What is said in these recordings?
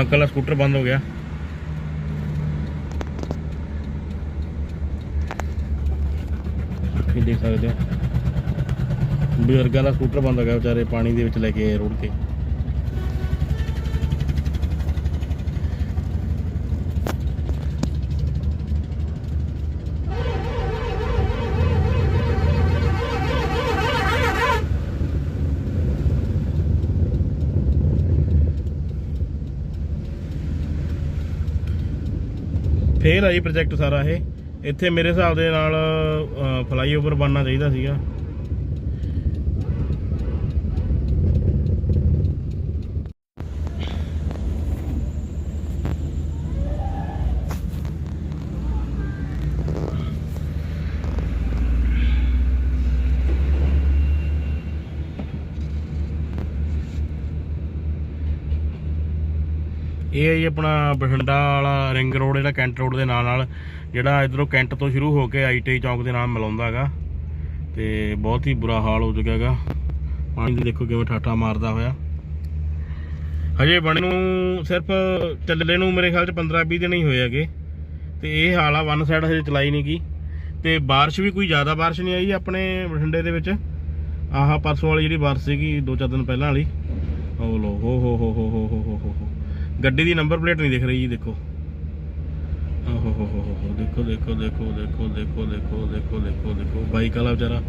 Uncle ਦਾ scooter ਬੰਦ ਹੋ ਗਿਆ। ਤੁਸੀਂ ਦੇਖ ਸਕਦੇ ਹੋ। ਬਜ਼ੁਰਗਾਂ ਦਾ ਸਕੂਟਰ ਬੰਦ ਹੋ ਗਿਆ ਵਿਚਾਰੇ ਪਾਣੀ ਦੇ ਵਿੱਚ ਲੈ ਕੇ ਰੋੜ ਕੇ ਫੇਰ ਆ ਜੀ ਪ੍ਰੋਜੈਕਟ ਸਾਰਾ ਇਹ। ਇੱਥੇ ਮੇਰੇ ਹਿਸਾਬ ਦੇ ਨਾਲ ਫਲਾਈਓਵਰ ਬਣਨਾ ਚਾਹੀਦਾ ਸੀਗਾ। ਇਹ ਹੈ ਜੀ ਆਪਣਾ ਬਠਿੰਡਾ ਵਾਲਾ ਰਿੰਗ ਰੋਡ, ਜਿਹੜਾ ਕੈਂਟ ਰੋਡ ਦੇ ਨਾਲ ਨਾਲ, ਜਿਹੜਾ ਇਧਰੋਂ ਕੈਂਟ ਤੋਂ ਸ਼ੁਰੂ ਹੋ ਕੇ ਆਈ ਆਈਟੀਆਈ ਚੌਂਕ ਦੇ ਨਾਲ ਮਿਲਾਉਂਦਾ ਹੈਗਾ। ਤੇ ਬਹੁਤ ਹੀ ਬੁਰਾ ਹਾਲ ਹੋ ਚੁੱਕਿਆ ਹੈਗਾ। ਪਾਣੀ ਦੀ ਦੇਖੋ ਕਿਵੇਂ ਠਾਠਾ ਮਾਰਦਾ ਹੋਇਆ। ਹਜੇ ਬਣੇ ਨੂੰ ਸਿਰਫ ਚੱਲੇ ਨੂੰ ਮੇਰੇ ਖਿਆਲ ਚ 15-20 ਦਿਨ ਹੀ ਹੋਏ ਹੈਗੇ। ਤੇ ਇਹ ਹਾਲ ਆ ਵਨ ਸਾਈਡ ਹਜੇ ਚਲਾਈ ਨਹੀਂ ਗਈ ਤੇ بارش ਵੀ ਕੋਈ ਜ਼ਿਆਦਾ بارش ਨਹੀਂ ਆਈ ਆਪਣੇ ਬਠਿੰਡੇ ਦੇ ਵਿੱਚ। ਆਹ ਪਰਸੋਂ ਵਾਲੀ ਜਿਹੜੀ ਬਾਰਿਸ਼ ਸੀਗੀ 2-4 ਦਿਨ ਪਹਿਲਾਂ ਵਾਲੀ। ਓ ਲੋ ਹੋ ਹੋ ਹੋ ਹੋ। ਗੱਡੀ ਦੀ ਨੰਬਰ ਪਲੇਟ ਨਹੀਂ ਦਿਖ ਰਹੀ ਜੀ, ਦੇਖੋ। ਓ ਹੋ ਹੋ ਹੋ ਦੇਖੋ ਦੇਖੋ ਦੇਖੋ ਦੇਖੋ ਦੇਖੋ ਦੇਖੋ ਦੇਖੋ ਦੇਖੋ ਦੇਖੋ। ਬਾਈਕ ਵਾਲਾ ਵਿਚਾਰਾ।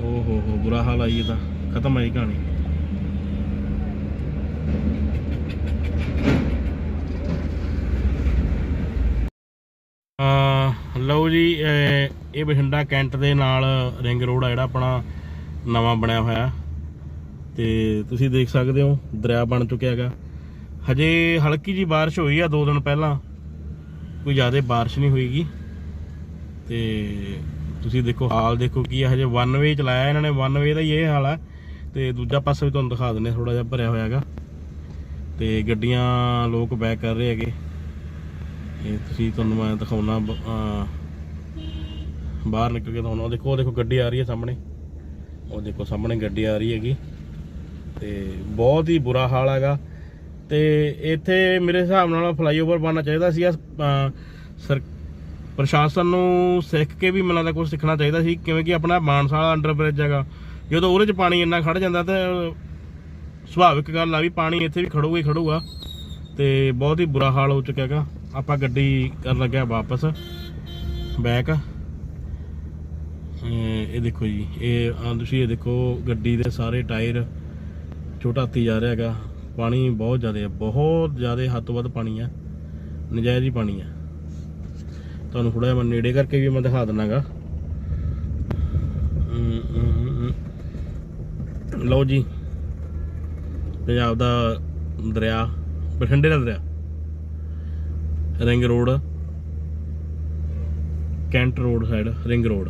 ਓ ਹੋ ਹੋ, ਬੁਰਾ ਹਾਲ ਆਈ ਇਹਦਾ। ਖਤਮ ਆਈ ਕਹਾਣੀ। ਆ ਲਓ ਜੀ, ਇਹ ਇਹ ਬਠਿੰਡਾ ਕੈਂਟ ਦੇ ਨਾਲ ਰਿੰਗ ਰੋਡ ਆ ਜਿਹੜਾ ਆਪਣਾ ਨਵਾਂ ਬਣਿਆ ਹੋਇਆ। ਤੇ ਤੁਸੀਂ ਦੇਖ ਸਕਦੇ ਹੋ, ਦਰਿਆ ਬਣ ਚੁੱਕਿਆ ਹੈਗਾ। ਹਜੇ ਹਲਕੀ ਜੀ ਬਾਰਿਸ਼ ਹੋਈ ਆ ਦੋ ਦਿਨ ਪਹਿਲਾਂ। ਕੋਈ ਜ਼ਿਆਦਾ ਬਾਰਿਸ਼ ਨਹੀਂ ਹੋਈਗੀ। ਤੇ ਤੁਸੀਂ ਦੇਖੋ, ਹਾਲ ਦੇਖੋ ਕੀ ਆ, ਹਜੇ ਵਨ ਵੇ ਚਲਾਇਆ ਇਹਨਾਂ ਨੇ ਵਨ ਵੇ ਦਾ ਹੀ ਇਹ ਹਾਲ ਆ। ਤੇ ਦੂਜਾ ਪਾਸਾ ਵੀ ਤੁਹਾਨੂੰ ਦਿਖਾ ਦਿੰਦੇ ਥੋੜਾ ਜਿਹਾ ਭਰਿਆ ਹੋਇਆ ਹੈਗਾ। ਤੇ ਗੱਡੀਆਂ ਲੋਕ ਬੈਕ ਕਰ ਰਹੇ ਹੈਗੇ। ਇਹ ਤੁਸੀਂ ਤੁਹਾਨੂੰ ਮੈਂ ਦਿਖਾਉਣਾ ਬਾਹਰ ਨਿਕਲ ਕੇ ਤੁਹਾਨੂੰ ਉਹ ਦੇਖੋ ਉਹ ਦੇਖੋ ਗੱਡੀ ਆ ਰਹੀ ਹੈ ਸਾਹਮਣੇ। ਉਹ ਦੇਖੋ, ਸਾਹਮਣੇ ਗੱਡੀ ਆ ਰਹੀ ਹੈਗੀ। ਤੇ ਬਹੁਤ ਹੀ ਬੁਰਾ ਹਾਲ ਹੈਗਾ। ਤੇ ਇੱਥੇ ਮੇਰੇ ਹਿਸਾਬ ਨਾਲ ਫਲਾਈਓਵਰ ਬਣਨਾ ਚਾਹੀਦਾ ਸੀ। ਸਰ ਪ੍ਰਸ਼ਾਸਨ ਨੂੰ ਸਿੱਖ ਕੇ ਵੀ ਮੈਨੂੰ ਲੱਗਦਾ ਕੁਝ ਸਿੱਖਣਾ ਚਾਹੀਦਾ ਸੀ ਕਿਵੇਂ ਕਿ ਆਪਣਾ ਮਾਨਸਾ ਵਾਲਾ ਅੰਡਰ ਹੈਗਾ। ਜਦੋਂ ਉਹਦੇ 'ਚ ਪਾਣੀ ਇੰਨਾ ਖੜ ਜਾਂਦਾ ਤਾਂ ਸੁਭਾਵਿਕ ਗੱਲ ਆ ਵੀ ਪਾਣੀ ਇੱਥੇ ਵੀ ਖੜੂਗਾ ਹੀ ਖੜੂਗਾ। ਤੇ ਬਹੁਤ ਹੀ ਬੁਰਾ ਹਾਲ ਹੋ ਚੁੱਕਿਆ ਹੈਗਾ। ਆਪਾਂ ਗੱਡੀ ਕਰਨ ਲੱਗਿਆ ਵਾਪਸ। ਬੈਕ। ਇਹ ਦੇਖੋ ਜੀ, ਇਹ ਤੁਸੀਂ ਇਹ ਦੇਖੋ ਗੱਡੀ ਦੇ ਸਾਰੇ ਟਾਇਰ ਛੋਟਾ ਹੱਤੀ ਜਾ ਰਿਹਾ ਹੈਗਾ। ਪਾਣੀ ਬਹੁਤ ਜ਼ਿਆਦਾ ਹੈ, ਬਹੁਤ ਜ਼ਿਆਦਾ ਹੱਦ ਤੋਂ ਵੱਧ ਪਾਣੀ ਆ ਨਜਾਇਜ਼ ਹੀ ਪਾਣੀ ਆ ਤੁਹਾਨੂੰ ਥੋੜਾ ਜਿਹਾ ਨੇੜੇ ਕਰਕੇ ਵੀ ਮੈਂ ਦਿਖਾ ਦਿੰਨਾਗਾ ਲਓ ਜੀ, ਪੰਜਾਬ ਦਾ ਦਰਿਆ, ਬਠਿੰਡੇ ਦਾ ਦਰਿਆ, ring road, cantt road side, ring road.